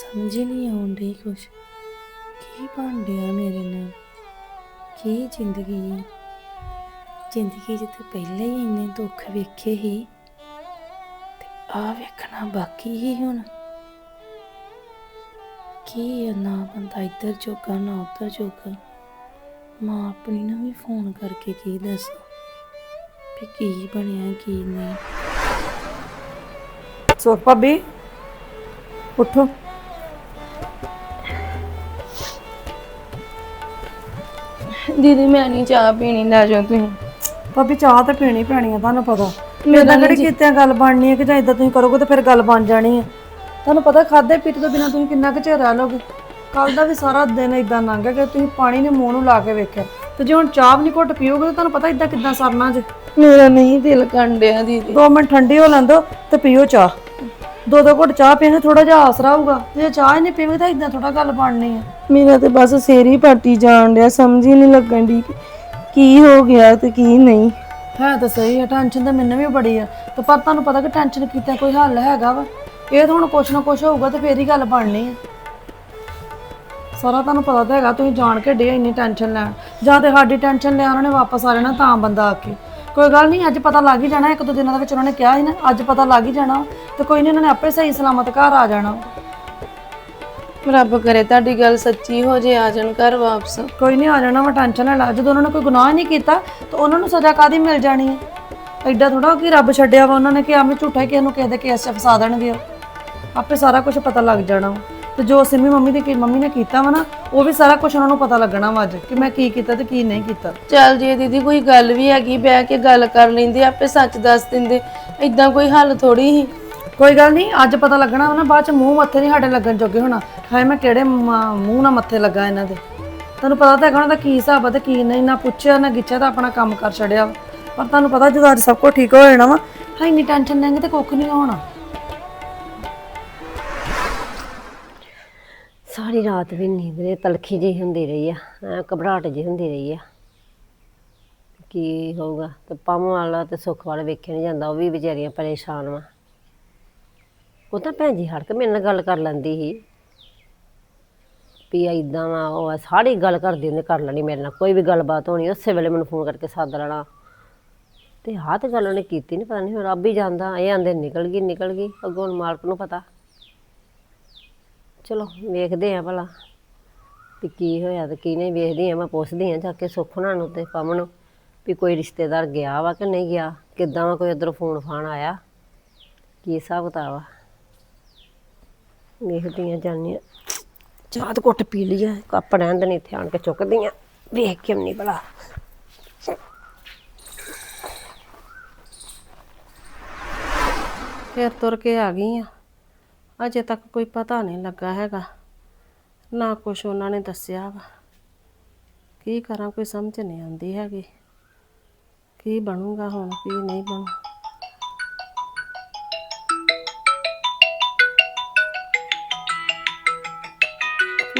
ਸਮਝ ਹੀ ਨਹੀਂ ਆਉਂਦੀ ਕੁਛ। ਕੀ ਬਣ ਡਿਆ ਮੇਰੇ ਨਾਲ? ਕੀ ਜ਼ਿੰਦਗੀ ਹੈ ਜ਼ਿੰਦਗੀ 'ਚ ਤੇ ਹੀ ਇੰਨੇ ਦੁੱਖ ਵੇਖੇ ਹੀ ਤੇ ਆ ਵੇਖਣਾ ਬਾਕੀ ਹੀ ਹੁਣ। ਕੀ ਹੈ ਨਾ ਬੰਦਾ ਇੱਧਰ ਜੋਗਾ, ਨਾ ਉੱਧਰ ਜੋਗਾ? ਮਾਂ ਆਪਣੀ ਨੂੰ ਵੀ ਫੋਨ ਕਰਕੇ ਕੀ ਦੱਸ? ਵੀ ਕੀ ਬਣਿਆ, ਕੀ ਨਹੀਂ? ਸੁਖ ਭਾਬੀ, ਉੱਠੋ। ਦੀਦੀ ਮੈਂ ਨਹੀਂ ਚਾਹ ਪੀਣੀ ਲੈ ਜਾਓ ਤੁਸੀਂ। ਭਾਬੀ ਚਾਹ ਤਾਂ ਪੀਣੀ ਪੈਣੀ ਆ ਤੁਹਾਨੂੰ ਪਤਾ। ਮੇਰਾ ਕਿਹੜੀ ਕੀਤਿਆਂ ਗੱਲ ਬਣਨੀ ਹੈ ਕਿ ਜਾਂ ਇਦਾਂ ਤੁਸੀਂ ਕਰੋਗੇ ਤਾਂ ਫਿਰ ਗੱਲ ਬਣ ਜਾਣੀ ਹੈ ਤੁਹਾਨੂੰ ਪਤਾ ਖਾਦੇ ਪੀਤੇ ਤੋਂ ਬਿਨਾ ਤੁਸੀਂ ਕਿੰਨਾ ਕੁ ਚਿਰ ਰਹਿ ਲੋਗੇ ਕੱਲ ਦਾ ਵੀ ਸਾਰਾ ਦਿਨ ਇਦਾਂ ਲੰਘ ਗਿਆ ਕਿ ਤੁਸੀਂ ਪਾਣੀ ਨੇ ਮੂੰਹ ਨੂੰ ਲਾ ਕੇ ਵੇਖਿਆ। ਤੇ ਜੇ ਹੁਣ ਚਾਹ ਵੀ ਨਹੀਂ ਘੁੱਟ ਪੀਓਗੇ ਤਾਂ ਤੁਹਾਨੂੰ ਪਤਾ ਇਦਾਂ ਕਿੱਦਾਂ ਸਰਨਾ ਜੇ। ਮੇਰਾ ਨਹੀਂ ਦਿਲ ਕੰਡਿਆ ਦੀਦੀ। ਦੋ ਮਿੰਟ ਠੰਡੀ ਹੋ ਲੈਂਦੋ ਤੇ ਪੀਓ ਚਾਹ। ਦੋ ਦੋ ਘੁੱਟ ਚਾਹ ਪੀਵਾਂਗੇ ਥੋੜਾ ਜਿਹਾ ਆਸਰਾ ਹੋਊਗਾ। ਜੇ ਚਾਹ ਹੀ ਨਹੀਂ ਪੀਵਾਂਗੇ ਤਾਂ ਇਦਾਂ ਥੋੜਾ ਗੱਲ ਬਣਨੀ ਹੈ ਮੇਰਾ ਤੇ ਬਸ ਸਿਰ ਹੀ ਪੱਟੀ ਜਾਣ ਡਿਆ ਸਮਝ ਹੀ ਨਹੀਂ ਲੱਗਣ ਦੀ ਕੀ ਹੋ ਗਿਆ ਤੇ ਕੀ ਨਹੀਂ। ਹੈ ਤਾਂ ਸਹੀ ਹੈ ਟੈਨਸ਼ਨ ਤਾਂ ਮੈਨੂੰ ਵੀ ਬੜੀ ਆ। ਤੇ ਪਰ ਤੁਹਾਨੂੰ ਪਤਾ ਕਿ ਟੈਨਸ਼ਨ ਕੀਤਾ ਕੋਈ ਹੱਲ ਹੈਗਾ ਵਾ। ਇਹ ਤਾਂ ਹੁਣ ਕੁਛ ਨਾ ਕੁਛ ਹੋਊਗਾ ਤੇ ਫੇਰ ਹੀ ਗੱਲ ਬਣਨੀ ਹੈ ਸਾਰਾ ਤੁਹਾਨੂੰ ਪਤਾ ਤਾਂ ਹੈਗਾ ਤੁਸੀਂ ਜਾਣ ਕੇ ਡੇ ਇੰਨੀ ਟੈਨਸ਼ਨ ਲੈਣ। ਜਾਂ ਤੇ ਸਾਡੀ ਟੈਨਸ਼ਨ ਲਿਆ ਉਹਨਾਂ ਨੇ ਵਾਪਸ ਆ ਜਾਣਾ ਤਾਂ ਬੰਦਾ ਆ ਕੇ। ਕੋਈ ਗੱਲ ਨਹੀਂ ਅੱਜ ਪਤਾ ਲੱਗ ਹੀ ਜਾਣਾ ਇੱਕ ਦੋ ਦਿਨਾਂ ਦੇ ਵਿੱਚ ਉਹਨਾਂ ਨੇ ਕਿਹਾ ਸੀ ਨਾ ਅੱਜ ਪਤਾ ਲੱਗ ਹੀ ਜਾਣਾ ਤੇ ਕੋਈ ਨਹੀਂ ਉਹਨਾਂ ਨੇ ਆਪੇ ਸਹੀ ਸਲਾਮਤ ਘਰ ਆ ਜਾਣਾ ਰੱਬ ਕਰੇ ਤੁਹਾਡੀ ਗੱਲ ਸੱਚੀ ਹੋ ਜੇ ਆ ਜਾਣ ਘਰ ਵਾਪਸ ਕੋਈ ਨਹੀਂ ਆ ਜਾਣਾ ਵਾ ਟੈਨਸ਼ਨ ਨਾ ਲੈ ਜਦੋਂ ਉਹਨਾਂ ਨੇ ਕੋਈ ਗੁਨਾਹ ਨਹੀਂ ਕੀਤਾ ਤਾਂ ਉਹਨਾਂ ਨੂੰ ਸਜ਼ਾ ਕਾਦੀ ਮਿਲ ਜਾਣੀ ਹੈ ਐਡਾ ਥੋੜਾ ਕਿ ਰੱਬ ਛੱਡਿਆ ਵਾ ਉਹਨਾਂ ਨੇ ਕਿ ਆਵੇਂ ਝੂਠਾ ਹੀ ਕਿਸੇ ਨੂੰ ਕਿਸੇ ਦੇ ਕੇਸ 'ਚ ਫਸਾ ਦੇਣਗੇ ਉਹ। ਆਪੇ ਸਾਰਾ ਕੁਝ ਪਤਾ ਲੱਗ ਜਾਣਾ ਵਾ। ਤੇ ਜੋ ਸਿੰਮੀ ਮੰਮੀ ਦੀ ਕੀ ਮੰਮੀ ਨੇ ਕੀਤਾ ਵਾ ਨਾ ਉਹ ਵੀ ਸਾਰਾ ਕੁਝ ਉਹਨਾਂ ਨੂੰ ਪਤਾ ਲੱਗਣਾ ਵਾ ਅੱਜ ਕਿ ਮੈਂ ਕੀ ਕੀਤਾ ਤੇ ਕੀ ਨਹੀਂ ਕੀਤਾ। ਚੱਲ ਜੇ ਦੀਦੀ ਕੋਈ ਗੱਲ ਵੀ ਹੈਗੀ ਬਹਿ ਕੇ ਗੱਲ ਕਰ ਲੈਂਦੇ ਆਪੇ ਸੱਚ ਦੱਸ ਦਿੰਦੇ। ਇਦਾਂ ਕੋਈ ਹੱਲ ਥੋੜੀ ਹੀ ਕੋਈ ਗੱਲ ਨਹੀਂ ਅੱਜ ਪਤਾ ਲੱਗਣਾ ਵਾ ਨਾ ਬਾਅਦ ਚ ਮੂੰਹ ਮੱਥੇ ਨਹੀਂ ਸਾਡੇ ਲੱਗਣ ਜੋਗੇ ਹੋਣਾ। ਹਾਏ ਮੈਂ ਕਿਹੜੇ ਮ- ਮੂੰਹ ਨਾਲ ਮੱਥੇ ਲੱਗਾ ਇਹਨਾਂ ਦੇ। ਤੁਹਾਨੂੰ ਪਤਾ ਤਾਂ ਹੈਗਾ ਉਹਨਾਂ ਦਾ ਕੀ ਹਿਸਾਬ ਆ ਤੇ ਕੀ ਨਹੀਂ ਨਾ ਪੁੱਛਿਆ ਨਾ ਗਿੱਛਿਆ ਤਾਂ ਆਪਣਾ ਕੰਮ ਕਰ ਛੜਿਆ। ਪਰ ਤੁਹਾਨੂੰ ਪਤਾ ਜਦੋਂ ਅੱਜ ਸਭ ਕੁਝ ਠੀਕ ਹੋ ਜਾਣਾ ਵਾ ਹਾਂ ਇੰਨੀ ਟੈਨਸ਼ਨ ਲੈਂਗੇ ਤੇ ਕੁੱਖ ਨਹੀਂ ਹੋਣਾ। ਸਾਰੀ ਰਾਤ ਵੀ ਨੀਂਦ ਨੇ ਤਲਖੀ ਜਿਹੀ ਹੁੰਦੀ ਰਹੀ ਆ ਐਂ ਘਬਰਾਹਟ ਜਿਹੀ ਹੁੰਦੀ ਰਹੀ ਆ। ਕੀ ਹੋਊਗਾ ਤੇ ਪੰਮ ਵਾਲਾ ਤੇ ਸੁੱਖ ਵਾਲਾ ਵੇਖਿਆ ਨਹੀਂ ਜਾਂਦਾ ਉਹ ਵੀ ਵਿਚਾਰੀਆਂ ਪਰੇਸ਼ਾਨ ਵਾ। ਉਹ ਤਾਂ ਭੈਣ ਜੀ ਹੜ ਕੇ ਮੇਰੇ ਨਾਲ ਗੱਲ ਕਰ ਲੈਂਦੀ ਸੀ ਵੀ ਇਦਾਂ ਵਾ ਉਹ ਆ, ਸਾਰੀ ਗੱਲ ਕਰਦੀ ਉਹਨੇ ਕਰ ਲੈਣੀ ਮੇਰੇ ਨਾਲ ਕੋਈ ਵੀ ਗੱਲਬਾਤ ਹੋਣੀ ਉਸੇ ਵੇਲੇ ਮੈਨੂੰ ਫੋਨ ਕਰਕੇ ਸੱਦ ਲੈਣਾ। ਤੇ ਆਹ ਤੇ ਗੱਲ ਉਹਨੇ ਕੀਤੀ ਨਹੀਂ ਪਤਾ ਨਹੀਂ ਹੁਣ ਰੱਬ ਹੀ ਜਾਂਦਾ ਇਹ ਆਂਦੇ ਨਿਕਲ ਗਈ ਨਿਕਲ ਗਈ ਅੱਗੋਂ ਹੁਣ ਮਾਲਕ ਨੂੰ ਪਤਾ। ਚਲੋ ਵੇਖਦੇ ਆ ਭਲਾ ਵੀ ਕੀ ਹੋਇਆ ਤੇ ਕੀ ਨਹੀਂ ਵੇਖਦੀ ਆ। ਮੈਂ ਪੁੱਛਦੀ ਆ ਜਾ ਕੇ ਸੁੱਖ ਹੋਣਾ ਨੂੰ ਤੇ ਪਮਨ ਨੂੰ ਵੀ ਕੋਈ ਰਿਸ਼ਤੇਦਾਰ ਗਿਆ ਵਾ ਕਿ ਨਹੀਂ ਗਿਆ? ਕਿੱਦਾਂ ਵਾ ਕੋਈ ਉਧਰੋਂ ਫੋਨ ਫਾਨ ਆਇਆ? ਕੀ ਹਿਸਾਬ ਕਿਤਾਬ ਆ? ਵੇਖਦੀ ਆ ਜਾਨੀ ਆ ਚਾਹ ਤੇ ਘੁੱਟ ਪੀ ਲਈ ਆ ਕੱਪ ਰਹਿਣ ਦੇ ਨਹੀਂ ਇੱਥੇ ਆਣ ਕੇ ਚੁੱਕਦੀ ਆ ਵੇਖ ਕੇ ਨਹੀਂ ਭਲਾ। ਫਿਰ ਤੁਰ ਕੇ ਆ ਗਈ ਆ। ਅਜੇ ਤੱਕ ਕੋਈ ਪਤਾ ਨਹੀਂ ਲੱਗਾ ਹੈਗਾ। ਨਾ ਕੁਛ ਉਹਨਾਂ ਨੇ ਦੱਸਿਆ ਵਾ। ਕੀ ਕਰਾਂ, ਕੋਈ ਸਮਝ ਨਹੀਂ ਆਉਂਦੀ ਹੈਗੀ। ਕੀ ਬਣੂਗਾ ਹੁਣ, ਕੀ ਨਹੀਂ ਬਣੂ।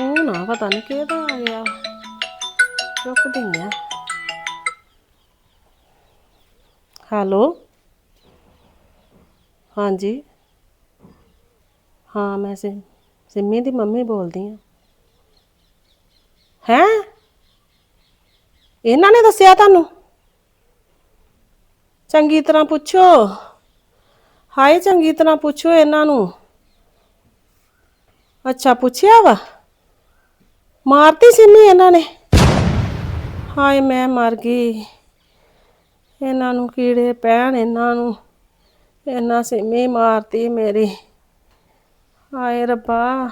ਉਹ ਨਾ ਪਤਾ ਨਹੀਂ ਕਿਹਦਾ ਆ ਗਿਆ ਚੁੱਕਦੀ ਆ। ਹੈਲੋ? ਹਾਂਜੀ। ਹਾਂ, ਮੈਂ ਸਿ, ਸਿੰਮੀ ਦੀ ਮੰਮੀ ਬੋਲਦੀ ਹਾਂ ਹੈਂ? ਇਹਨਾਂ ਨੇ ਦੱਸਿਆ ਤੁਹਾਨੂੰ? ਚੰਗੀ ਤਰ੍ਹਾਂ ਪੁੱਛੋ। ਹਾਏ, ਚੰਗੀ ਤਰ੍ਹਾਂ ਪੁੱਛੋ ਇਹਨਾਂ ਨੂੰ। ਅੱਛਾ, ਪੁੱਛਿਆ ਵਾ? ਮਾਰਤੀ ਸਿੰਮੀ ਇਹਨਾਂ ਨੇ? ਹਾਏ, ਮੈਂ ਮਰ ਗਈ। ਇਹਨਾਂ ਨੂੰ ਕੀੜੇ ਪੈਣ, ਇਹਨਾਂ ਨੂੰ। ਇਹਨਾਂ ਸਿੰਮੀ ਮਾਰਤੀ ਮੇਰੀ। ਹਾਏ ਰੱਬਾ,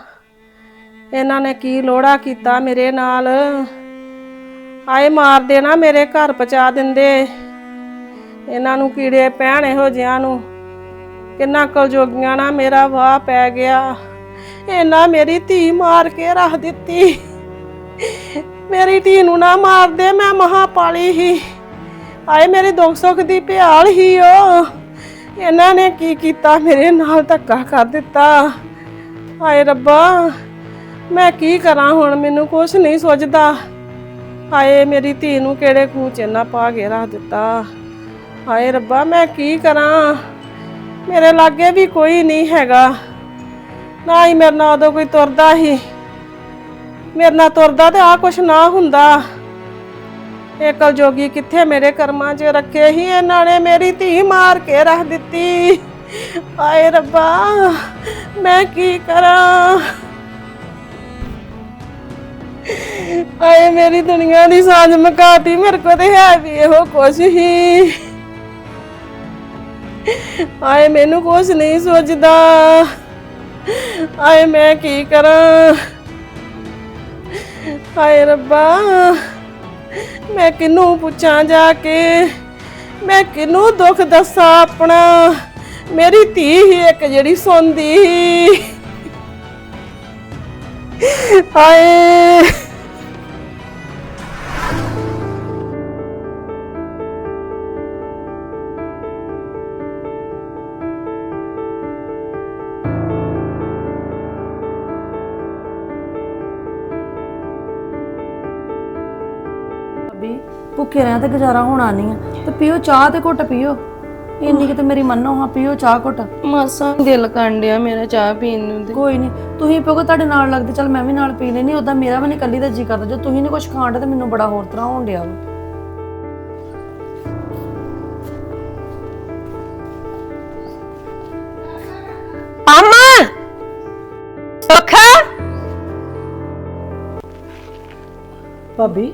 ਇਹਨਾਂ ਨੇ ਕੀ ਲੋੜਾ ਕੀਤਾ ਮੇਰੇ ਨਾਲ? ਹਾਏ ਮਾਰ ਦੇਣਾ ਮੇਰੇ ਘਰ ਪਹੁੰਚਾ ਦਿੰਦੇ। ਇਹਨਾਂ ਨੂੰ ਕੀੜੇ ਪੈਣ ਇਹੋ ਜਿਹਾਂ ਨੂੰ। ਕਿੰਨਾ ਕਲਜੋਗੀਆਂ ਨਾ ਮੇਰਾ ਵਾਹ ਪੈ ਗਿਆ। ਇਹਨਾਂ ਮੇਰੀ ਧੀ ਮਾਰ ਕੇ ਰੱਖ ਦਿੱਤੀ। ਮੇਰੀ ਧੀ ਨੂੰ ਨਾ ਮਾਰ ਦੇ ਮੈਂ ਮਹਾ ਪਾਲੀ ਹੀ। ਆਏ ਮੇਰੇ ਦੁੱਖ ਸੁੱਖ ਦੀ ਭਿਆਲ ਹੀ ਉਹ ਇਹਨਾਂ ਨੇ ਕੀ ਕੀਤਾ ਮੇਰੇ ਨਾਲ ਧੱਕਾ ਕਰ ਦਿੱਤਾ। ਹਾਏ ਰੱਬਾ, ਮੈਂ ਕੀ ਕਰਾਂ ਹੁਣ? ਮੈਨੂੰ ਕੁਝ ਨਹੀਂ ਸੁੱਝਦਾ ਹਾਏ, ਮੇਰੀ ਧੀ ਨੂੰ ਕਿਹੜੇ ਖੂਹ ਚ ਨਾ ਪਾ ਕੇ ਰੱਖ ਦਿੱਤਾ। ਹਾਏ ਰੱਬਾ, ਮੈਂ ਕੀ ਕਰਾਂ? ਮੇਰੇ ਲਾਗੇ ਵੀ ਕੋਈ ਨਹੀਂ ਹੈਗਾ। ਨਾ ਹੀ ਮੇਰੇ ਨਾਲ ਉਦੋਂ ਕੋਈ ਤੁਰਦਾ ਸੀ। ਮੇਰੇ ਨਾਲ ਤੁਰਦਾ ਤੇ ਆ ਕੁਛ ਨਾ ਹੁੰਦਾ। ਇਹ ਕਲਜੋਗੀ ਕਿੱਥੇ ਮੇਰੇ ਕਰਮਾਂ 'ਚ ਰੱਖੇ ਸੀ? ਇਹਨਾਂ ਨੇ ਮੇਰੀ ਧੀ ਮਾਰ ਕੇ ਰੱਖ ਦਿੱਤੀ। ਆਏ ਰੱਬਾ, ਮੈਂ ਕੀ ਕਰਾਂ? ਆਏ ਮੇਰੀ ਦੁਨੀਆ ਦੀ ਸਾਂਝ ਮਕਾਤੀ, ਮੇਰੇ ਕੋ ਤੇ ਹੈ ਵੀ ਇਹੋ ਕੁਛ ਹੀ। ਆਏ ਮੈਨੂੰ ਕੁਛ ਨਹੀਂ ਸੋਚਦਾ। ਆਏ ਮੈਂ ਕੀ ਕਰਾਂ? ਆਏ ਰੱਬਾ, ਮੈਂ ਕਿਨੂੰ ਪੁੱਛਾਂ ਜਾ ਕੇ? ਮੈਂ ਕਿਹਨੂੰ ਦੁੱਖ ਦੱਸਾਂ ਆਪਣਾ? ਮੇਰੀ ਧੀ ਹੀ ਇੱਕ ਜਿਹੜੀ ਸੌਂਦੀ ਸੀ। ਹਾਏ। ਭਾਬੀ, ਭੁੱਖੇ ਰਹਿ ਤੇ ਗੁਜ਼ਾਰਾ ਹੋਣਾ ਨਹੀਂ ਆ। ਤੇ ਪੀਓ ਚਾਹ ਤੇ ਘੁੱਟ ਪੀਓ। ਇੰਨੀ ਕਿ ਤੇ ਮੇਰੀ ਮੰਨੋ ਹਾਂ ਪੀਓ ਚਾਹ ਘੁੱਟ। ਮਾਸਾ ਦਿਲ ਕੰਡਿਆ ਮੇਰਾ ਚਾਹ ਪੀਣ ਨੂੰ ਤੇ। ਕੋਈ ਨਹੀਂ ਤੁਸੀਂ ਪੀਓਗੇ ਤੁਹਾਡੇ ਨਾਲ ਲੱਗਦੇ ਚਲ ਮੈਂ ਵੀ ਨਾਲ ਪੀ ਲੈਣੀ ਉਦਾਂ ਮੇਰਾ ਵੀ ਨਹੀਂ ਕੱਲੀ ਦਾ ਜੀ ਕਰਦਾ ਜੇ ਤੁਸੀਂ ਨੇ ਕੁਝ ਖਾਣ ਦਾ ਤੇ ਮੈਨੂੰ ਬੜਾ ਹੋਰ ਤਰ੍ਹਾਂ ਹੋਣ ਡਿਆ ਵਾ। ਅਮਾ! ਸੁੱਖਾ! ਭਾਬੀ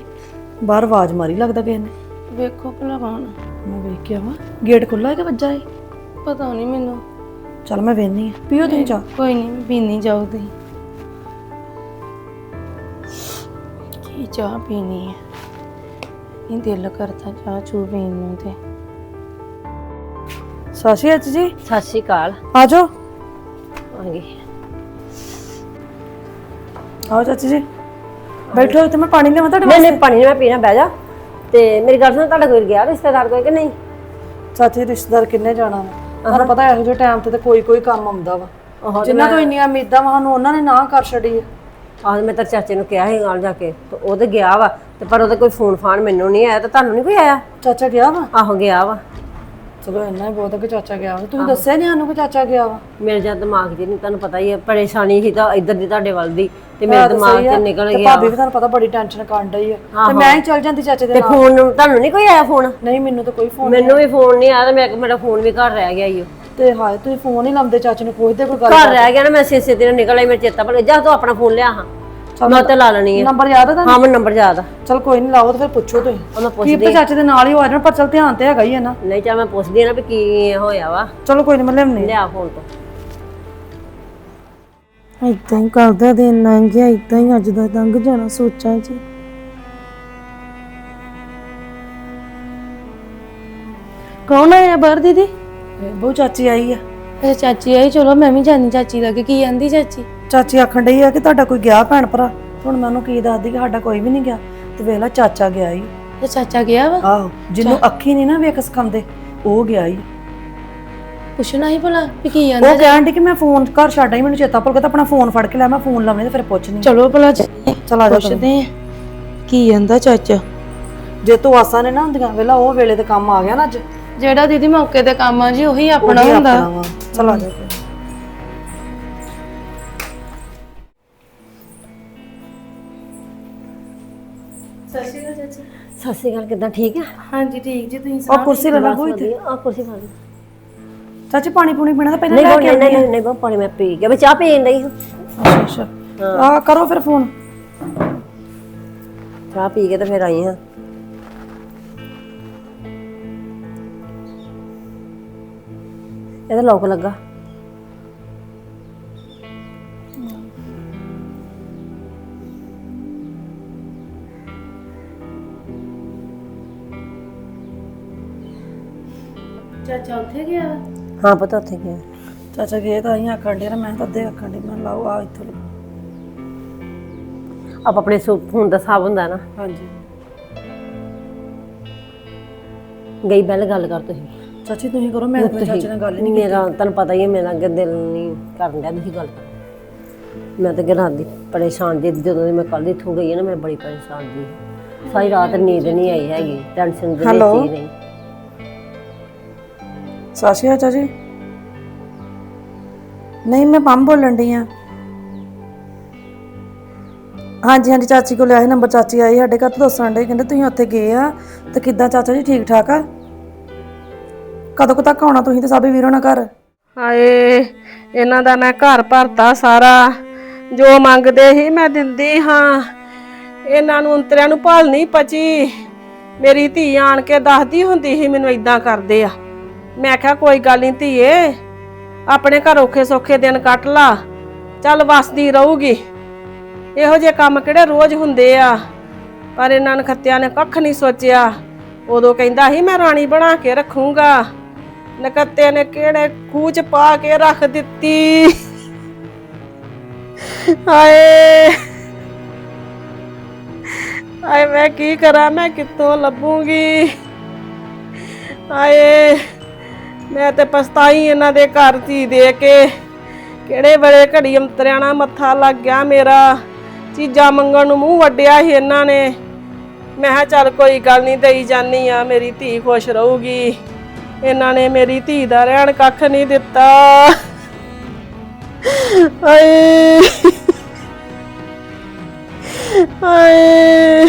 ਬਾਹਰ ਆਵਾਜ਼ ਮਾਰੀ ਲੱਗਦਾ ਕਿਸੇ ਨੇ। ਵੇਖੋ ਭਲਾ ਕੌਣ ਮੈਂ ਵੇਖ ਕੇ ਆਵਾਂ ਗੇਟ ਖੁੱਲਾ ਹੈ ਕਿ ਵੱਜਾ ਹੈ ਪਤਾ ਨਹੀਂ ਮੈਨੂੰ। ਚਲ ਮੈਂ ਵੇਖਨੀ ਆ ਪੀਓ ਤੁਸੀਂ ਚਾਹ। ਕੋਈ ਨਹੀਂ ਪੀਣੀ ਜਾਓ ਤੁਸੀਂ। ਕੀ ਚਾਹ ਪੀਣੀ ਹੈ? ਇਹ ਦਿਲ ਕਰਦਾ ਚਾਹ ਚੂ ਪੀਣ ਨੂੰ ਤੇ। ਸਾਸੀ ਅੱਚ ਜੀ। ਸਤਿ ਸ਼੍ਰੀ ਅਕਾਲ। ਆ ਜਾਓ। ਆ ਗਈ ਆਓ ਚਾਚੀ ਜੀ। ਬੈਠੋ ਇੱਥੇ ਮੈਂ ਪਾਣੀ ਲਿਆਵਾਂ ਤੁਹਾਡੇ ਨਹੀਂ ਵਾਸਤੇ। ਨਹੀਂ ਪਾਣੀ ਨੀ ਮੈਂ ਪੀਣਾ ਬਹਿ ਜਾ। ਤੇ ਮੇਰੀ ਗੱਲ ਸੁਣ ਤੁਹਾਡਾ ਕੋਈ ਗਿਆ ਰਿਸ਼ਤੇਦਾਰ ਕੋਈ ਕਿ ਨਹੀਂ? ਚਾਚੀ ਰਿਸ਼ਤੇਦਾਰ ਕਿੰਨੇ ਜਾਣਾ ਵਾ? ਤੁਹਾਨੂੰ ਪਤਾ ਇਹੋ ਜਿਹੇ ਟਾਈਮ ਤੇ ਤੇ ਕੋਈ ਕੋਈ ਕੰਮ ਆਉਂਦਾ ਵਾ। ਜਿਨ੍ਹਾਂ ਤੋਂ ਇੰਨੀਆਂ ਉਮੀਦਾਂ ਵਾ ਸਾਨੂੰ ਉਹਨਾਂ ਨੇ ਨਾ ਕਰ ਛੱਡੀ ਆਹ ਮੈਂ ਤਾਂ ਚਾਚੇ ਨੂੰ ਕਿਹਾ ਸੀ ਨਾਲ ਜਾ ਕੇ ਤੇ ਉਹ ਤੇ ਗਿਆ ਵਾ ਤੇ ਪਰ ਉਹਦਾ ਕੋਈ ਫੋਨ ਫਾਨ ਮੈਨੂੰ ਨਹੀਂ ਆਇਆ ਤੇ ਤੁਹਾਨੂੰ ਨਹੀਂ ਕੋਈ ਆਇਆ? ਚਾਚਾ ਗਿਆ ਵਾ? ਆਹੋ ਗਿਆ ਵਾ। ਚਲੋ ਇੰਨਾ ਹੀ ਬਹੁਤ ਹੈ ਕਿ ਚਾਚਾ ਗਿਆ ਵਾ। ਤੁਸੀਂ ਦੱਸਿਆ ਨਹੀਂ ਸਾਨੂੰ ਕਿ ਚਾਚਾ ਗਿਆ ਵਾ? ਮੇਰੇ ਜਦ ਦਿਮਾਗ 'ਚ ਨਹੀਂ ਤੁਹਾਨੂੰ ਪਤਾ ਹੀ ਹੈ ਪਰੇਸ਼ਾਨੀ ਸੀ ਤਾਂ ਇੱਧਰ ਦੀ ਤੁਹਾਡੇ ਵੱਲ ਦੀ ਤੇ ਮੇਰੇ ਦਿਮਾਗ 'ਚ ਨਿਕਲ ਤੇ ਗਿਆ ਭਾਬੀ ਵੀ ਤੁਹਾਨੂੰ ਪਤਾ ਬੜੀ ਟੈਨਸ਼ਨ ਕਰਨ ਡਈ ਆ। ਤੇ ਮੈਂ ਹੀ ਚੱਲ ਜਾਂਦੀ ਚਾਚੇ ਦੇ ਤੇ ਨਾਲ। ਫੋਨ ਤੁਹਾਨੂੰ ਨਹੀਂ ਕੋਈ ਆਇਆ ਫੋਨ ਨਹੀਂ ਮੈਨੂੰ ਤਾਂ ਕੋਈ ਫੋਨ ਮੈਨੂੰ ਵੀ ਫੋਨ ਨਹੀਂ ਆਇਆ ਤੇ ਮੈਂ ਮੇਰਾ ਫੋਨ ਵੀ ਘਰ ਰਹਿ ਗਿਆ ਈ ਓ। ਤੇ ਹਾਏ ਤੁਸੀਂ ਫੋਨ ਹੀ ਲਾਉਂਦੇ ਚਾਚੇ ਨੂੰ ਪੁੱਛਦੇ ਕੋਈ ਗੱਲ ਘਰ ਰਹਿ ਗਿਆ ਨਾ ਮੈਂ ਛੇ ਦਿਨ ਨਿਕਲ ਆਈ ਮੇਰੇ ਚੇਤਾ ਭੁੱਲ ਗਿਆ। ਜਾ ਤੂੰ ਆਪਣਾ ਫੋਨ ਲਿਆ ਹਾਂ। ਮੈਂ ਤੇ ਲਾ ਲੈਣੀ ਹੈ ਨੰਬਰ ਯਾਦ ਆ ਤੁਹਾਨੂੰ? ਹਾਂ ਮੈਨੂੰ ਨੰਬਰ ਯਾਦ ਆ। ਚਲ ਕੋਈ ਨਹੀਂ ਲਾਓ ਤੇ ਫਿਰ ਪੁੱਛੋ ਤੁਸੀਂ। ਉਹ ਮੈਂ ਕੀ ਪੁੱਛਦੀ ਪਤਾ ਚਾਚੇ ਦੇ ਨਾਲ ਹੀ ਹੋ ਜਾਣਾ ਪਰ ਚਲ ਧਿਆਨ ਤੇ ਹੈਗਾ ਹੀ ਹੈ ਨਾ। ਨਹੀਂ ਚਾ ਮੈਂ ਪੁੱਛਦੀ ਆ ਨਾ ਵੀ ਕੀ ਹੋਇਆ ਵਾ। ਚਲੋ ਕੋਈ ਨਹੀਂ ਮੈਂ ਲਿਆਉਣੀ ਲਿਆ ਫੋਨ ਤੋਂ। ਇਦਾਂ ਹੀ ਕਰਦਾ ਦਿਨ ਲੰਘ ਗਿਆ ਇਦਾਂ ਹੀ ਅੱਜ ਦਾ ਲੰਘ ਜਾਣਾ ਸੋਚਾਂ 'ਚ। ਕੌਣ ਆਇਆ ਬਾਹਰ ਦੀਦੀ? ਬਹੁ ਚਾਚੀ ਆਈ ਆ। ਅੱਛਾ ਚਾਚੀ ਆਈ ਚਲੋ ਮੈਂ ਵੀ ਜਾਣੀ ਚਾਚੀ ਲੱਗੇ ਕੀ ਆਂਦੀ ਚਾਚੀ? ਚਾਚੀ ਆਖਣ ਡਈ ਆ ਕਿ ਤੁਹਾਡਾ ਕੋਈ ਗਿਆ ਭੈਣ ਭਰਾ? ਹੁਣ ਮੈਂ ਉਹਨੂੰ ਕੀ ਦੱਸਦੀ ਕਿ ਸਾਡਾ ਕੋਈ ਵੀ ਨਹੀਂ ਗਿਆ। ਤੇ ਵੇਖ ਲਾ ਚਾਚਾ ਗਿਆ ਈ। ਤੇ ਚਾਚਾ ਗਿਆ ਵਾ? ਆਹੋ ਜਿਹਨੂੰ ਅੱਖੀ ਨਹੀਂ ਨਾ ਵੇਖ ਸਿਖਾਉਂਦੇ ਉਹ ਗਿਆ ਈ। ਪੁੱਛਣਾ ਹੀ ਭਲਾ ਵੀ ਕੀ ਆਂਦਾ ਉਹ ਕਹਿਣ ਡਈ ਕਿ ਮੈਂ ਫੋਨ ਘਰ ਛੱਡ ਆਈ ਮੈਨੂੰ ਚੇਤਾ ਭੁੱਲ ਗਿਆ ਤਾਂ ਆਪਣਾ ਫੋਨ ਫੜ ਕੇ ਲਿਆ ਮੈਂ ਫੋਨ ਲਾਉਣੇ ਤੇ ਫਿਰ ਪੁੱਛਣੀ ਚਲੋ ਭਲਾ ਚੱਲੀਏ, ਚਲ ਜਾ ਤੂੰ। ਪੁੱਛਦੇ ਆ। ਕੀ ਆਂਦਾ ਚਾਚਾ? ਜੇ ਤੂੰ ਆਸਾਂ ਨੇ ਨਾ ਹੁੰਦੀਆਂ ਵੇਲਾ ਉਹ ਵੇਲੇ ਤੇ ਕੰਮ ਆ ਗਿਆ ਨਾ ਅੱਜ। ਜਿਹੜਾ ਦੀਦੀ ਮੌਕੇ ਤੇ ਕੰਮ ਆ ਜੀ ਉਹੀ ਆਪਣਾ ਉਹੀ ਹੁੰਦਾ। ਵਾ। ਚਲ ਆ ਜਾ ਤੂੰ। ਸਤਿ ਸ਼੍ਰੀ ਅਕਾਲ ਕਿਦਾਂ ਠੀਕ ਆ ਹਾਂਜੀ ਠੀਕ ਜੀ ਤੁਸੀਂ ਉਹ ਕੁਰਸੀ ਲੈ ਲਾ ਕੋਈ ਤੇ ਆ ਕੁਰਸੀ ਫੜ ਲਈ ਚਾਚੀ ਪਾਣੀ ਪੂਣੀ ਪੀਣਾ ਤਾਂ ਪਹਿਲਾਂ ਨਹੀਂ ਲੈ ਕੇ ਨਹੀਂ ਨਹੀਂ ਨਹੀਂ ਬਹੁਤ ਪਾਣੀ ਮੈਂ ਪੀ ਗਿਆ ਮੈਂ ਚਾਹ ਪੀਣ ਲਈ ਅੱਛਾ ਅੱਛਾ ਆ ਕਰੋ ਫਿਰ ਫੋਨ ਚਾਹ ਪੀ ਕੇ ਤੇ ਫਿਰ ਆਈ ਹਾਂ ਇਹਦਾ ਲੋਕ ਲੱਗਾ। ਚਾਚਾ ਉੱਥੇ ਗਿਆ? ਹਾਂ ਪਤਾ ਉੱਥੇ ਗਿਆ। ਚਾਚਾ ਗਏ ਤਾਂ ਆਈ ਆਖਣ ਡੇ ਮੈਂ ਤਾਂ ਅੱਧੇ ਆਖਣ ਡੇ ਮੈਂ ਲਾਓ ਆ ਇੱਥੋਂ। ਲਓ। ਆਪ ਆਪਣੇ ਫੋਨ ਦਾ ਹਿਸਾਬ ਹੁੰਦਾ ਨਾ। ਹਾਂਜੀ। ਗਈ ਬੈਲ ਗੱਲ ਕਰ ਤੁਸੀਂ। ਚਾਚੀ ਤੁਸੀਂ ਕਰੋ ਮੈਂ ਆਪਣੇ ਚਾਚੇ ਨਾਲ ਗੱਲ ਹੀ ਨਹੀਂ ਮੇਰਾ ਤੁਹਾਨੂੰ ਪਤਾ ਹੀ ਹੈ ਮੇਰਾ ਅੱਗੇ ਦਿਲ ਨਹੀਂ ਕਰਨ ਡਿਆ ਤੁਸੀਂ ਗੱਲ ਕਰੋ। ਮੈਂ ਤਾਂ ਗਿਰਾਂ ਦੀ ਪਰੇਸ਼ਾਨ ਜੀ ਜਦੋਂ ਦੀ ਮੈਂ ਕੱਲ ਦੀ ਇੱਥੋਂ ਗਈ ਹਾਂ ਨਾ ਮੈਂ ਬੜੀ ਪਰੇਸ਼ਾਨ ਜੀ ਸਾਰੀ ਰਾਤ ਨੀਂਦ ਨਹੀਂ ਆਈ ਹੈਗੀ ਟੈਨਸ਼ਨ ਦੇ ਵਿੱਚ ਹੀ ਰਹੀ। ਸਾਸ਼ੀ ਚਾਚਾ। ਜੀ ਨਹੀਂ ਮੈਂ ਪੰਮ ਬੋਲਣ ਡਈ ਆ। ਹਾਂਜੀ ਹਾਂਜੀ ਚਾਚੀ ਕੋਲ ਲਿਆ ਸੀ ਨੰਬਰ ਚਾਚੀ ਆਈ ਸਾਡੇ ਘਰ ਤੋਂ ਦੱਸਣ ਡੇ ਕਹਿੰਦੇ ਤੁਸੀਂ ਉੱਥੇ ਗਏ ਆ ਤੇ ਕਿੱਦਾਂ ਚਾਚਾ ਜੀ ਠੀਕ ਠਾਕ ਆ? ਕਦੋਂ ਕੁ ਤੱਕ ਆਉਣਾ ਤੁਸੀਂ ਤੇ ਸਾਬੇ ਵੀਰੋ ਨਾਲ ਘਰ? ਹਾਏ, ਇਹਨਾਂ ਦਾ ਮੈਂ ਘਰ ਭਰਤਾ ਸਾਰਾ। ਜੋ ਮੰਗਦੇ ਸੀ ਮੈਂ ਦਿੰਦੀ ਹਾਂ। ਇਹਨਾਂ ਨੂੰ ਅੰਤਰਿਆਂ ਨੂੰ ਭਾਲ ਨਹੀਂ ਪਚੀ। ਮੇਰੀ ਧੀ ਆਣ ਕੇ ਦੱਸਦੀ ਹੁੰਦੀ ਸੀ ਮੈਨੂੰ ਇਦਾਂ ਕਰਦੇ ਆ। ਮੈਂ ਕਿਹਾ, ਕੋਈ ਗੱਲ ਨਹੀਂ ਧੀਏ, ਆਪਣੇ ਘਰ ਔਖੇ ਸੌਖੇ ਦਿਨ ਕੱਟ ਲਾ। ਚੱਲ ਵਸਦੀ ਰਹੂਗੀ। ਇਹੋ ਜਿਹੇ ਕੰਮ ਕਿਹੜੇ ਰੋਜ਼ ਹੁੰਦੇ ਆ? ਪਰ ਇਹਨਾਂ ਨਖੱਤਿਆਂ ਨੇ ਕੱਖ ਨਹੀਂ ਸੋਚਿਆ। ਉਦੋਂ ਕਹਿੰਦਾ ਸੀ, ਮੈਂ ਰਾਣੀ ਬਣਾ ਕੇ ਰੱਖੂੰਗਾ। ਨਕੱਤੇ ਨੇ ਕਿਹੜੇ ਖੂਹ ਚ ਪਾ ਕੇ ਰੱਖ ਦਿੱਤੀ? ਹਾਏ। ਹਾਏ, ਮੈਂ ਕੀ ਕਰਾਂ? ਮੈਂ ਕਿੱਥੋਂ ਲੱਭੂਗੀ? ਹਾਏ, ਮੈਂ ਤੇ ਪਛਤਾਈ ਇਹਨਾਂ ਦੇ ਘਰ ਧੀ ਦੇ ਕੇ। ਕਿਹੜੇ ਬੜੇ ਘੜੀ ਅੰਤਰਿਆਂ ਨਾਲ ਮੱਥਾ ਲੱਗ ਗਿਆ ਮੇਰਾ? ਚੀਜ਼ਾਂ ਮੰਗਣ ਨੂੰ ਮੂੰਹ ਵੱਡਿਆ ਸੀ ਇਹਨਾਂ ਨੇ। ਮੈਂ ਕਿਹਾ, ਚੱਲ ਕੋਈ ਗੱਲ ਨਹੀਂ, ਦੇਈ ਜਾਨੀ ਆ ਮੇਰੀ ਧੀ ਖੁਸ਼ ਰਹੂਗੀ। ਇਹਨਾਂ ਨੇ ਮੇਰੀ ਧੀ ਦਾ ਰਹਿਣ ਕੱਖ ਨਹੀਂ ਦਿੱਤਾ। ਆਏ ਆਏ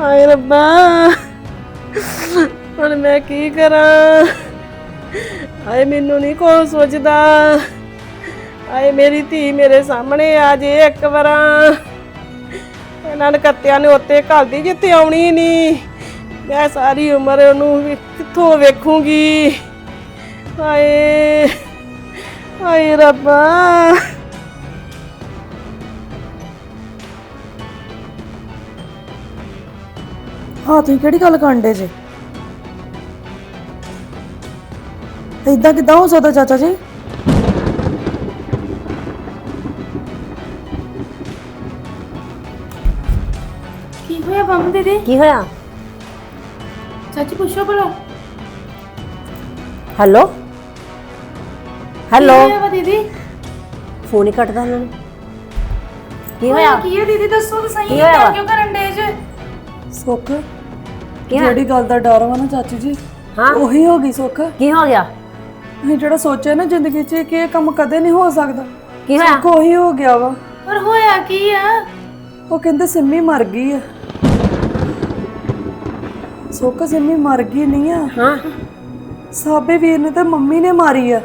ਹਾਏ ਰੱਬਾ। ਹੁਣ ਮੈਂ ਕੀ ਕਰਾਂ? ਹਾਏ, ਮੈਨੂੰ ਨਹੀਂ ਕੋਈ ਸੋਚਦਾ। ਆਏ ਮੇਰੀ ਧੀ ਮੇਰੇ ਸਾਹਮਣੇ ਆ ਜੇ ਇੱਕ ਵਾਰਾਂ। ਇਹਨਾਂ ਨੇ ਕੱਤਿਆਂ ਨੇ ਉੱਤੇ ਘਲਦੀ ਜਿੱਥੇ ਆਉਣੀ ਨਹੀਂ। ਮੈਂ ਸਾਰੀ ਉਮਰ ਉਹਨੂੰ ਵੀ ਕਿੱਥੋਂ ਵੇਖੂੰਗੀ? ਹਾਏ ਹਾਏ ਰੱਬਾ। ਹਾਂ ਤੁਸੀਂ ਕਿਹੜੀ ਗੱਲ ਕਰਨ ਡੇ ਜੇ? ਇਦਾਂ ਕਿਦਾਂ ਹੋ ਸਕਦਾ ਚਾਚਾ ਜੀ? ਕੀ ਹੋਇਆ ਬੰਮ ਦੀਦੀ? ਕੀ ਹੋਇਆ? ਚਾਚੀ ਪੁੱਛੋ ਭਲਾ? ਹੈਲੋ? ਹੈਲੋ? ਕੀ ਹੋਇਆ ਦੀਦੀ? ਫੋਨ ਹੀ ਕੱਟਦਾ ਉਹਨਾਂ ਨੇ। ਕੀ ਹੋਇਆ? ਕੀ ਹੈ ਦੀਦੀ? ਦੱਸੋ ਤਾਂ ਸਹੀ। ਕੀ ਹੋਇਆ ਵਾ? ਕਿਉਂ ਕਰਨ ਡੇ ਜੇ? ਸੁੱਖ? ਕੀ ਹੋਇਆ? ਜਿਹੜੀ ਗੱਲ ਦਾ ਡਰ ਵਾ ਨਾ ਚਾਚੀ ਜੀ ਹਾਂ? ਉਹੀ ਹੋ ਗਈ ਸੁੱਖ। ਕੀ ਹੋ ਗਿਆ? ਅਸੀਂ ਜਿਹੜਾ ਸੋਚਿਆ ਨਾ ਜ਼ਿੰਦਗੀ 'ਚ ਕਿ ਇਹ ਕੰਮ ਕਦੇ ਨਹੀਂ ਹੋ ਸਕਦਾ ਕੀ ਹੋਇਆ? ਸੁੱਖ ਉਹੀ ਹੋ ਗਿਆ ਵਾ। ਪਰ ਹੋਇਆ ਕੀ ਆ? ਉਹ ਕਹਿੰਦੇ ਸਿੰਮੀ ਮਰ ਗਈ ਆ। ਸੁੱਖ ਸਿੰਮੀ ਮਰ ਗਈ ਨਹੀਂ ਆ। ਹਾਂ। ਸਾਬੇ ਵੀਰ ਨੇ ਤੇ ਮੰਮੀ ਨੇ ਮਾਰੀ ਆ।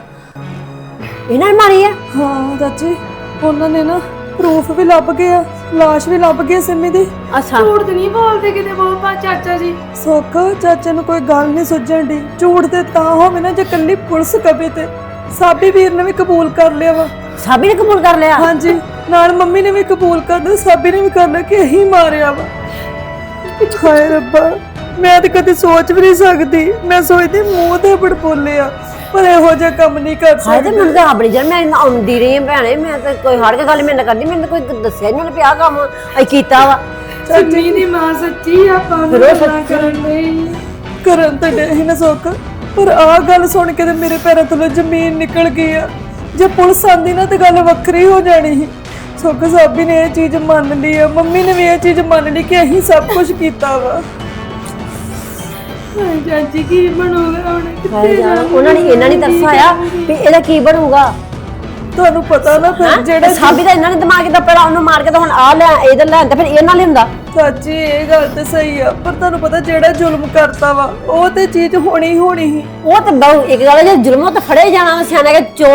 ਇਹਨਾਂ ਨੇ ਮਾਰੀ ਆ? ਹਾਂ ਚਾਚੀ ਉਹਨਾਂ ਨੇ ਨਾ ਪ੍ਰੂਫ ਵੀ ਲੱਭ ਗਿਆ ਲਾਸ਼ ਵੀ ਲੱਭ ਗਈ ਸਿੰਮੀ ਦੀ। ਅੱਛਾ। ਝੂਠ ਤੇ ਨਹੀਂ ਬੋਲਦੇ ਕਿਤੇ ਬਹੁਤ ਪਾ ਚਾਚਾ ਜੀ। ਸੁੱਖ ਚਾਚੇ ਨੂੰ ਕੋਈ ਗੱਲ ਨਹੀਂ ਸੁਝਣ ਦੀ ਝੂਠ ਤੇ ਤਾਂ ਹੋਵੇ ਨਾ ਜੇ ਕੱਲੀ ਪੁਲਿਸ ਕਵੇ ਤੇ। ਸਾਬੀ ਵੀਰ ਨੇ ਵੀ ਕਬੂਲ ਕਰ ਲਿਆ ਵਾ। ਸਾਬੀ ਨੇ ਕਬੂਲ ਕਰ ਲਿਆ? ਹਾਂਜੀ ਨਾਲ ਮੰਮੀ ਨੇ ਵੀ ਕਬੂਲ ਕਰ ਲਿਆ। ਸਾਬੀ ਨੇ ਵੀ ਕਰ ਲਿਆ ਕਿ ਇਹੀ ਮਾਰਿਆ ਵਾ। ਹਾਏ ਰੱਬਾ। ਮੈਂ ਤਾਂ ਕਦੇ ਸੋਚ ਵੀ ਨਹੀਂ ਸਕਦੀ। ਮੈਂ ਸੋਚਦੀ ਮੂੰਹ ਤੇ ਬੜ ਬੋਲੇ ਆ ਪਰ ਇਹੋ ਜਿਹਾ ਕੰਮ ਨਹੀਂ ਕਰ ਹਾਏ ਤੇ ਸਕਦੀ। ਮੈਨੂੰ ਤਾਂ ਆਪਣੀ ਜਨ ਮੈਂ ਇੰਨਾ ਆਉਂਦੀ ਰਹੀ ਹਾਂ ਭੈਣੇ ਮੈਂ ਤਾਂ ਕੋਈ ਹੜ ਕੇ ਗੱਲ ਮੇਰੇ ਨਾਲ ਕਰਦੀ ਮੈਨੂੰ ਤਾਂ ਕੋਈ ਦੱਸਿਆ ਨਹੀਂ ਉਹਨੇ ਪਿਆ ਕੰਮ ਅਸੀਂ ਕੀਤਾ ਵਾ। ਸਿੰਮੀ ਦੀ ਮਾਂ ਸੱਚੀ ਆਪਾਂ ਨੂੰ ਗੱਲਾਂ ਸੱਚੀ। ਕਰਨ ਲਈ। ਕਰਨ ਤੇ ਡੇ ਹੀ ਨਾ ਸੁੱਖ ਪਰ ਆਹ ਗੱਲ ਸੁਣ ਕੇ ਤੇ ਮੇਰੇ ਪੈਰਾਂ ਥੱਲੇ ਜ਼ਮੀਨ ਨਿਕਲ ਗਈ ਆ। ਜੇ ਪੁਲਿਸ ਆਂਦੀ ਨਾ ਤੇ ਗੱਲ ਵੱਖਰੀ ਹੋ ਜਾਣੀ ਸੀ। ਸੁੱਖ ਸਾਬੀ ਨੇ ਇਹ ਚੀਜ਼ ਮੰਨ ਲਈ ਆ ਮੰਮੀ ਨੇ ਵੀ ਇਹ ਚੀਜ਼ ਮੰਨ ਲਈ ਕਿ ਅਸੀਂ ਸਭ ਕੁਝ ਕੀਤਾ ਵਾ। ਹਾਏ ਚਾਚੀ ਕੀ ਬਣੂਗਾ ਹੁਣ? ਹਾਏ ਜਾਣ ਉਹਨਾਂ ਨੇ ਇਹਨਾਂ ਨੇ ਤਰਸਾਇਆ ਵੀ ਇਹਦਾ ਕੀ ਬਣੂਗਾ। ਤੁਹਾਨੂੰ ਪਤਾ ਨਾ ਫਿਰ ਜਿਹੜੇ ਸਾਬੀ ਦਾ ਇਹਨਾਂ ਨੇ ਦਿਮਾਗ ਦਾ ਪਹਿਲਾਂ ਉਹਨੂੰ ਮਾਰ ਕੇ ਤਾਂ ਹੁਣ ਆ ਲੈ ਇਹਦੇ ਲੈਣ ਤੇ ਫਿਰ ਇਹ ਨਾਲ ਲਿਆਉਂਦਾ ਚਾਚੀ ਇਹ ਗੱਲ ਤੇ ਸਹੀ ਆ ਪਰ ਤੁਹਾਨੂੰ ਪਤਾ ਜਿਹੜਾ ਜ਼ੁਲਮ ਕਰਤਾ ਵਾ ਉਹ ਤੇ ਚੀਜ਼ ਹੋਣੀ ਹੀ ਹੋਣੀ ਸੀ। ਉਹ ਤਾਂ ਬਹੁ ਇੱਕ ਗੱਲ ਹੈ ਜੇ ਜ਼ੁਲਮੋਂ ਤਾਂ ਫੜੇ ਜਾਣਾ ਵਾ ਸਿਆਣਾ ਕਿ ਚੋ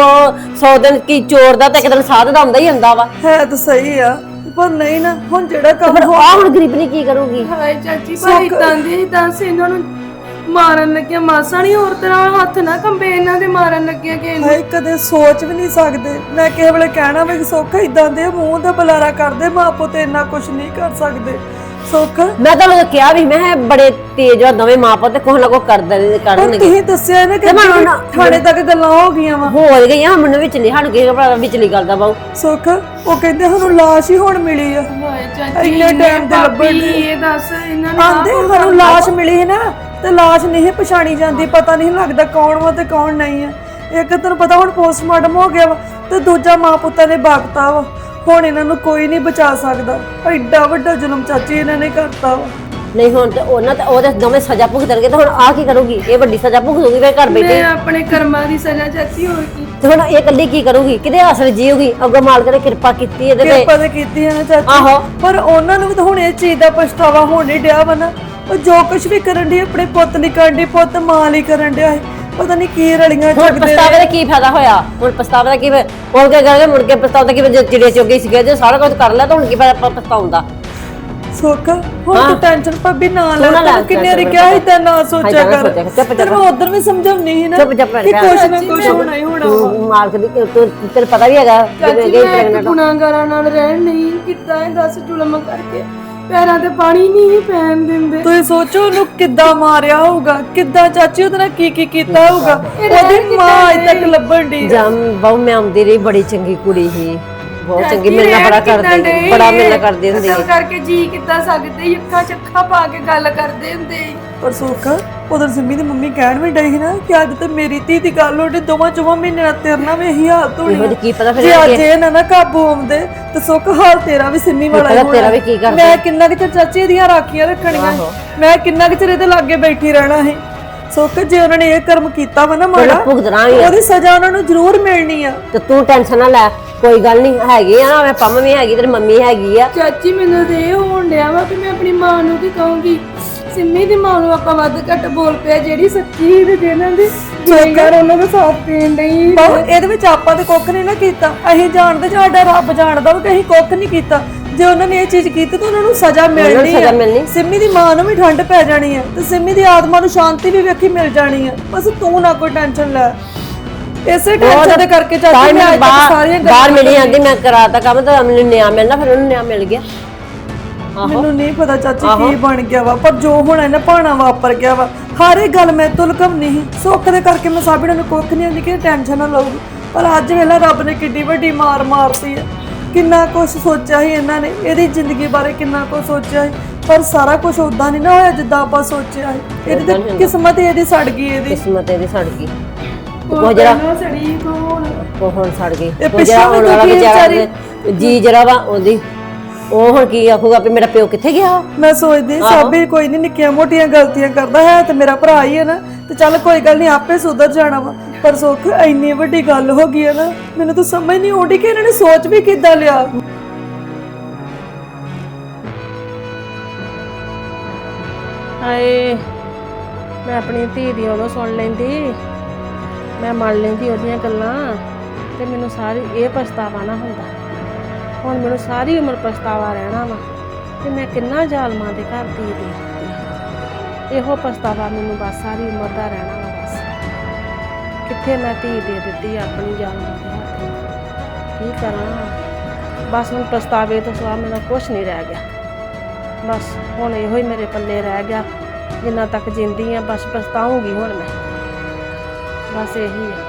100 ਦਿਨ ਕੀ ਚੋਰ ਦਾ ਤੇ ਇੱਕ ਦਿਨ ਸਾਧ ਦਾ ਹੁੰਦਾ ਹੀ ਹੁੰਦਾ ਵਾ। ਹੈ ਤਾਂ ਸਹੀ ਆ ਪਰ ਨਹੀਂ ਨਾ ਹੁਣ ਜਿਹੜਾ ਕੰਮ ਹੋ ਆ ਹੁਣ ਗਰੀਬਨੀ ਕੀ ਕਰੂਗੀ? ਹਾਏ ਚਾਚੀ ਭਾਈ ਤਾਂ ਦੇ ਦੱਸ ਇਹਨਾਂ ਨੂੰ। ਮਾਰਨ ਲੱਗਿਆ ਮਾਸਾ ਨਹੀਂ ਹੋਰ ਤਰ੍ਹਾਂ ਹੱਥ ਨਾ ਕੰਬੇ ਇਹਨਾਂ ਦੇ ਮਾਰਨ ਲੱਗਿਆ ਕਿ ਇਹਨੂੰ। ਹਾਏ ਕਦੇ ਸੋਚ ਵੀ ਨਹੀਂ ਸਕਦੇ। ਮੈਂ ਕਿਸੇ ਵੇਲੇ ਕਹਿਣਾ ਵੀ ਸੁੱਖ ਇਦਾਂ ਦੇ ਮੂੰਹ ਦਾ ਬੁਲਾਰਾ ਕਰਦੇ ਮਾਂ ਪੁੱਤ ਇੰਨਾ ਕੁਝ ਨਹੀਂ ਕਰ ਸਕਦੇ। ਸੁੱਖ? ਮੈਂ ਤਾਂ ਉਹਨੂੰ ਕਿਹਾ ਵੀ ਮੈਂ ਕਿਹਾ ਬੜੇ ਤੇਜ਼ ਆ ਦੋਵੇਂ ਮਾਂ ਪੁੱਤ ਕੋਹ ਨਾ ਕੋ ਕਰਦੇ ਪਰ ਕਰਨਗੇ। ਤੁਸੀਂ ਦੱਸਿਆ ਨਾ ਕਿ ਤੇ ਮੈਂ ਜਿਹੜੀ ਹੁਣ- ਥਾਣੇ ਤੱਕ ਗੱਲਾਂ ਹੋ ਗਈਆਂ ਵਾ। ਹੋ ਗਈਆਂ ਮੈਨੂੰ ਵਿੱਚ ਨਹੀਂ ਸਾਨੂੰ ਕਿਸੇ ਭਰਾ ਵਿਚਲੀ ਗੱਲ ਦਾ ਬਾਉ ਸੁੱਖ ਉਹ ਕਹਿੰਦੇ ਸਾਨੂੰ ਲਾਸ਼ ਹੀ ਹੁਣ ਮਿਲੀ ਆ। ਹਾਏ ਚਾਚੀ ਇੰਨੇ time ਤੇ ਲੱਭਣ ਦੇ। ਇਹ ਦੱਸ ਇਹਨਾਂ ਨੇ ਆਂਦੇ ਸਾਨੂੰ ਲਾਸ਼ ਮਿਲੀ ਹੈ ਨਾ ਤੇ ਲਾਸ਼ ਨਹੀਂ ਪਛਾਣੀ ਜਾਂਦੀ ਪਤਾ ਨਹੀਂ ਲੱਗਦਾ ਕੌਣ ਵਾ ਤੇ ਕੌਣ ਨਹੀਂ ਆ। ਇੱਕ ਤੈਨੂੰ ਪਤਾ ਹੁਣ ਪੋਸਟਮਾਰਟਮ ਹੋ ਗਿਆ ਵਾ ਤੇ ਦੂਜਾ ਮਾਂ ਪੁੱਤਾਂ ਨੇ ਬਾਗਤਾ ਵਾ। ਹੁਣ ਇਹਨਾਂ ਨੂੰ ਕੋਈ ਨਹੀਂ ਬਚਾ ਸਕਦਾ। ਐਡਾ ਵੱਡਾ ਜ਼ੁਲਮ ਚਾਚੀ ਇਹਨਾਂ ਨੇ ਕਰਤਾ ਵਾ। ਨਹੀਂ ਹੁਣ ਤੇ ਉਹਨਾਂ ਤੇ ਉਹਦੇ ਦੋਵੇਂ ਸਜ਼ਾ ਭੁਗਤਣਗੇ ਤੇ ਹੁਣ ਆ ਕੀ ਕਰੂਗੀ? ਇਹ ਵੱਡੀ ਸਜ਼ਾ ਭੁਗਤੂਗੀ ਵੇ ਘਰ ਬੈਠੇ ਮੈਂ ਆਪਣੇ ਕਰਮਾਂ ਦੀ ਸਜ਼ਾ ਚਾਚੀ ਹੋਰ ਕੀ? ਤੇ ਹੁਣ ਇਹ ਇਕੱਲੀ ਕੀ ਕਰੂਗੀ? ਕਿਹਦੇ ਆਸਰੇ ਜੀਊਗੀ? ਅੱਗੋਂ ਮਾਲਕ ਨੇ ਕਿਰਪਾ ਕੀਤੀ ਇਹਦੇ ਤੇ। ਕਿਰਪਾ ਤੇ ਕੀਤੀ ਹੈ ਨਾ ਚਾਚੀ। ਆਹੋ। ਪਰ ਉਹਨਾਂ ਨੂੰ ਵੀ ਤਾਂ ਹੁਣ ਇਹ ਚੀਜ਼ ਦਾ ਪਛਤਾਵਾ ਹੋਣ ਨਹੀਂ ਡਿਆ ਵਾ ਨਾ। ਉਹ ਜੋ ਕੁਝ ਵੀ ਕਰਨ ਦੀ ਆਪਣੇ ਪੁੱਤ ਲਈ ਕਰਨ ਦੀ ਪੁੱਤ ਮਾਂ ਲਈ ਕਰਨ ਡਿਆ ਹੈ ਪਤਾ ਨਹੀਂ ਕੀ ਰਲੀਆਂ ਹੁਣ ਚੱਕਦੇ ਪਛਤਾਵੇ ਦਾ ਕੀ ਫਾਇਦਾ ਹੋਇਆ? ਹੁਣ ਪਛਤਾਵੇ ਦਾ ਕੀ ਫਾਇਦਾ? ਹੁਣ ਕੀ ਕਰਾਂਗੇ ਮੁੜ ਕੇ ਪਛਤਾਵਾ ਦਾ ਕੀ? ਜੇ ਚਿੜੇ ਚੋਗੇ ਸੀਗੇ ਜੇ ਸਾਰਾ ਕੁਝ ਕਰ ਲਿਆ ਤਾਂ ਹੁਣ ਕੀ ਫਾਇਦਾ ਪ- ਪਛਤਾਉਣ ਦਾ? ਸੁੱਖ? ਹੁਣ ਤੂੰ ਟੈਨਸ਼ਨ ਭਾਬੀ ਨਾ ਲੈ ਨਾ ਲੈ ਤੈਨੂੰ ਕਿੰਨੇ ਵਾਰੀ ਕਿਹਾ ਸੀ ਤਾਂ ਨਾ ਸੋਚਿਆ ਨਾ ਕਰ। ਸੋਚਿਆ ਕਰ, ਚੁੱਪ ਤੈਨੂੰ ਮੈਂ ਉਧਰ ਵੀ ਸਮਝਾਉਣੀ ਸੀ ਨਾ ਚੁੱਪ ਚਾਪ ਕਿ ਕੁਛ ਨਾ ਕੁਛ ਹੋਣਾ ਹੀ ਹੋਣਾ ਵਾ। ਮਾਲਕ ਦੀ ਤੂੰ ਤੈਨੂੰ ਪਤਾ ਵੀ ਹੈਗਾ ਜਿਵੇਂ ਚਾਚੀ ਗਈ ਮੈਂ ਇੱਕ ਪ੍ਰੈਗਨੈਂਟ ਗੁਨਾਹਗਾਰਾਂ ਨਾਲ ਰਹਿਣ ਨਹੀਂ ਕੀਤਾ ਇਹ ਦੱਸ ਜ਼ੁਲਮ ਕਰਕੇ। ਪੈਰਾਂ ਤੇ ਪਾਣੀ ਨਹੀਂ ਪੈਣ ਦਿੰਦੇ। ਤੁਸੀਂ ਸੋਚੋ ਉਹਨੂੰ ਕਿੱਦਾਂ ਮਾਰਿਆ ਹੋਊਗਾ ਕਿੱਦਾਂ ਚਾਚੀ ਉਹਦੇ ਨਾਲ ਕੀ ਕੀ ਕੀਤਾ ਹੋਊਗਾ। ਉਹਦੀ ਮਾਂ ਅਜੇ ਤੱਕ ਲੱਭਣ ਦੀ ਜਮ ਬਹੁ ਮੈਂ ਆਉਂਦੀ ਰਹੀ ਬੜੀ ਚੰਗੀ ਕੁੜੀ ਸੀ। ਬਹੁਤ ਚੰਗੀ ਮੇਰੇ ਨਾਲ ਬੜਾ ਕਰਦੀ ਬੜਾ ਮੇਰੇ ਨਾਲ ਕਰਦੀ ਹੁੰਦੀ ਸੀ ਅਸਲ ਕਰਕੇ ਜੀ ਕਿੱਦਾਂ ਸਕਦੇ ਅੱਖਾਂ ਚੱਖਾਂ ਪਾ ਕੇ ਗੱਲ ਕਰਦੇ ਹੁੰਦੇ। ਪਰ ਸੁੱਖ ਉਧਰ ਸਿੰਮੀ ਦੀ ਮੰਮੀ ਕਹਿਣ ਵੀ ਡਈ ਸੀ ਨਾ ਕਿ ਅੱਜ ਤੇ ਮੇਰੀ ਧੀ ਦੀ ਗੱਲ ਹੋਣੀ ਦੋਵਾਂ ਚੋਵਾਂ ਮਹੀਨੇ ਨਾਲ ਤੇਰੇ ਨਾਲ ਵੀ ਇਹੀ ਹਾਲਤ ਹੋਣੀ। ਜਿਹੀ ਕੀ ਪਤਾ ਫਿਰ ਜੇ ਅੱਜ ਇਹ ਨਾ ਨਾ ਕਾਬੂ ਆਉਂਦੇ ਤੇ ਸੁੱਖ ਹਾਲ ਤੇਰਾ ਵੀ ਸਿੰਮੀ ਵਾਲਾ ਹੀ ਤੇਰਾ ਵੀ ਕੀ ਕਰਦਾ। ਮੈਂ ਕਿੰਨਾ ਕਿ ਚਿਰ ਚਾਚੀ ਦੀਆਂ ਰਾਖੀਆਂ ਰੱਖਣੀਆਂ। ਮੈਂ ਕਿੰਨਾ ਕਿ ਚਿਰ ਇਹਦੇ ਲਾਗੇ ਬੈਠੀ ਰਹਿਣਾ ਸੀ ਸੁੱਖ ਜੇ ਉਹਨਾਂ ਨੇ ਇਹ ਕਰਮ ਕੀਤਾ ਵਾ ਨਾ ਮਾੜਾ ਹੀ। ਉਹਦੀ ਸਜ਼ਾ ਉਹਨਾਂ ਨੂੰ ਜ਼ਰੂਰ ਮਿਲਣੀ ਆ ਤੇ ਤੂੰ ਟੈਨਸ਼ਨ ਨਾ ਲੈ ਕੋਈ ਗੱਲ ਨਹੀਂ ਹੈਗੀ ਆ ਨਾ ਮੈਂ ਪੰਮ ਵੀ ਹੈਗੀ ਤੇਰੀ ਮੰਮੀ ਹੈਗੀ ਆ। ਚਾਚੀ ਮੈਨੂੰ ਤੇ ਇਹ ਹੋਣ ਡਿਆ ਵਾ ਕਿ ਮੈਂ ਆਪਣੀ ਮਾਂ ਨੂੰ ਕੀ ਕਹੂੰਗੀ? ਸਿੰਮੀ ਦੀ ਮਾਂ ਨੂੰ ਆਪਾਂ ਵੱਧ ਘੱਟ ਬੋਲ ਪਿਆ ਜਿਹੜੀ ਸੱਚੀ ਸੀ ਤੇ ਦੀ ਜੇਕਰ ਉਹਨਾਂ ਦਾ ਸਾਥ ਦੇਣ ਨਹੀਂ ਬਹੁ ਇਹਦੇ ਵਿੱਚ ਆਪਾਂ ਤੇ ਕੁੱਖ ਨਹੀਂ ਨਾ ਕੀਤਾ। ਅਸੀਂ ਜਾਣਦੇ ਸਾਡਾ ਰੱਬ ਜਾਣਦਾ ਵਾ ਕਿ ਅਸੀਂ ਕੁੱਖ ਨਹੀਂ ਕੀਤਾ। ਜੇ ਉਹਨਾਂ ਨੇ ਇਹ ਚੀਜ਼ ਕੀਤੀ ਤਾਂ ਉਹਨਾਂ ਨੂੰ ਸਜ਼ਾ ਮਿਲਣੀ ਸਜ਼ਾ ਮਿਲਣੀ। ਸਿੰਮੀ ਦੀ ਮਾਂ ਨੂੰ ਵੀ ਠੰਡ ਪੈ ਜਾਣੀ ਆ ਤੇ ਸਿੰਮੀ ਦੀ ਆਤਮਾ ਨੂੰ ਸ਼ਾਂਤੀ ਵੀ ਵੇਖੀ ਮਿਲ ਜਾਣੀ ਆ। ਬਸ ਤੂੰ ਨਾ ਕੋਈ ਟੈਨਸ਼ਨ ਲੈ। ਇਸੇ ਟੈਨਸ਼ਨ ਦੇ ਕਰਕੇ ਚਾਚੀ ਮੈਂ ਅੱਜ ਤੱਕ ਸਾਰੀਆਂ ਬਾਹਰ ਮਿਲੀ ਜਾਂਦੀ ਮੈਂ ਕਰਾਤਾ ਕੰਮ ਤਾਂ ਮੈਨੂੰ ਨਿਆ ਮਿਲਣਾ ਫਿਰ ਉਹਨੂੰ ਨਿਆ ਮਿਲ ਗਿਆ। ਮੈਨੂੰ ਨਹੀਂ ਪਤਾ ਚਾਚੀ ਕੀ ਬਣ ਗਿਆ ਵਾ ਪਰ ਜੋ ਹੁਣ ਇਹਨੇ ਭਾਣਾ ਵਾਪਰ ਗਿਆ ਵਾ। ਹਰ ਇੱਕ ਗੱਲ ਮੈਂ ਤੁਲਕਮ ਨਹੀਂ ਸੁੱਖ ਦੇ ਕਰਕੇ ਮੈਂ ਸਾਬਿਆਂ ਨੂੰ ਕੁੱਖ ਨਹੀਂ ਹੁੰਦੀ ਕਿ ਟੈਨਸ਼ਨ ਨਾ ਲਊਗੀ। ਪਰ ਅੱਜ ਵੇਲਾ ਰੱਬ ਨੇ ਕਿੱਡੀ ਵੱਡੀ ਮਾਰ ਮਾਰਤੀ ਹੈ ਕਿੰਨਾ ਕੁਝ ਸੋਚਿਆ ਸੀ ਇਹਨਾਂ ਨੇ ਇਹਦੀ ਜ਼ਿੰਦਗੀ ਬਾਰੇ ਕਿੰਨਾ ਕੁਝ ਸੋਚਿਆ ਸੀ। ਪਰ ਸਾਰਾ ਕੁਝ ਉਦਾਂ ਨਹੀਂ ਨਾ ਹੋਇਆ ਜਿੱਦਾਂ ਆਪਾਂ ਸੋਚਿਆ ਸੀ। ਇਹਦੀ ਕਿਸਮਤ ਇਹਦੀ ਸੜ ਗਈ ਇਹਦੀ। ਕਿਸਮਤ ਇਹਦੀ ਸੜ ਗਈ। ਉਹ ਜਿਹੜਾ ਸੜੀ ਉਹ ਹੁਣ ਸੜ ਗਈ। ਇਹ ਉਹ ਜਿਹੜਾ ਪਿੱਛੋਂ ਵੀ ਆਉਣ ਵਾਲਾ ਦੁਖੀ ਵਿਚਾਰਾ ਜੀ ਜਰਾ ਵਾ ਉਹਦੀ ਉਹ ਹੁਣ ਕੀ ਆਖੂਗਾ ਵੀ ਮੇਰਾ ਪਿਓ ਕਿੱਥੇ ਗਿਆ? ਮੈਂ ਸੋਚਦੀ ਸਾਬੀ ਕੋਈ ਨਹੀਂ ਨਿੱਕੀਆਂ ਮੋਟੀਆਂ ਗਲਤੀਆਂ ਕਰਦਾ ਹੈ ਤੇ ਮੇਰਾ ਭਰਾ ਹੀ ਹੈ ਨਾ ਤੇ ਚੱਲ ਕੋਈ ਗੱਲ ਨਹੀਂ ਆਪੇ ਸੁਧਰ ਜਾਣਾ ਵਾ। ਪਰ ਸੁੱਖ ਇੰਨੀ ਵੱਡੀ ਗੱਲ ਹੋ ਗਈ ਹੈ ਨਾ ਮੈਨੂੰ ਤਾਂ ਸਮਝ ਨਹੀਂ ਆਉਂਦੀ ਕਿ ਇਹਨਾਂ ਨੇ ਸੋਚ ਵੀ ਕਿੱਦਾਂ ਲਿਆ। ਹਾਏ ਮੈਂ ਆਪਣੀ ਧੀ ਦੀ ਉਦੋਂ ਸੁਣ ਲੈਂਦੀ। ਮੈਂ ਮੰਨ ਲੈਂਦੀ ਉਹਦੀਆਂ ਗੱਲਾਂ ਤੇ ਮੈਨੂੰ ਸਾਰੀ ਇਹ ਪਛਤਾਵਾ ਨਾ ਹੁੰਦਾ। ਹੁਣ ਮੈਨੂੰ ਸਾਰੀ ਉਮਰ ਪਛਤਾਵਾ ਰਹਿਣਾ ਵਾ ਤੇ ਮੈਂ ਕਿੰਨਾ ਜ਼ਾਲਮਾਂ ਦੇ ਘਰ ਧੀ ਦੇ ਦਿੱਤੀ। ਇਹੋ ਪਛਤਾਵਾ ਮੈਨੂੰ ਬਸ ਸਾਰੀ ਉਮਰ ਦਾ ਰਹਿਣਾ ਵਾ ਬਸ। ਕਿੱਥੇ ਮੈਂ ਧੀ ਦੇ ਦਿੱਤੀ ਆਪਣੀ ਜ਼ਾਲਮਾਂ ਦੇ ਹੱਥ ਕੀ ਕਰਾਂ? ਬਸ ਹੁਣ ਪਛਤਾਵੇ ਤੋਂ ਸਿਵਾ ਮੇਰਾ ਕੁਝ ਨਹੀਂ ਰਹਿ ਗਿਆ। ਬਸ ਹੁਣ ਇਹੋ ਹੀ ਮੇਰੇ ਪੱਲੇ ਰਹਿ ਗਿਆ। ਜਿੰਨਾ ਤੱਕ ਜਿੰਦੀ ਆ ਬਸ ਪਛਤਾਉਂਗੀ ਹੁਣ ਮੈਂ। ਬਸ ਇਹੀ ਆ।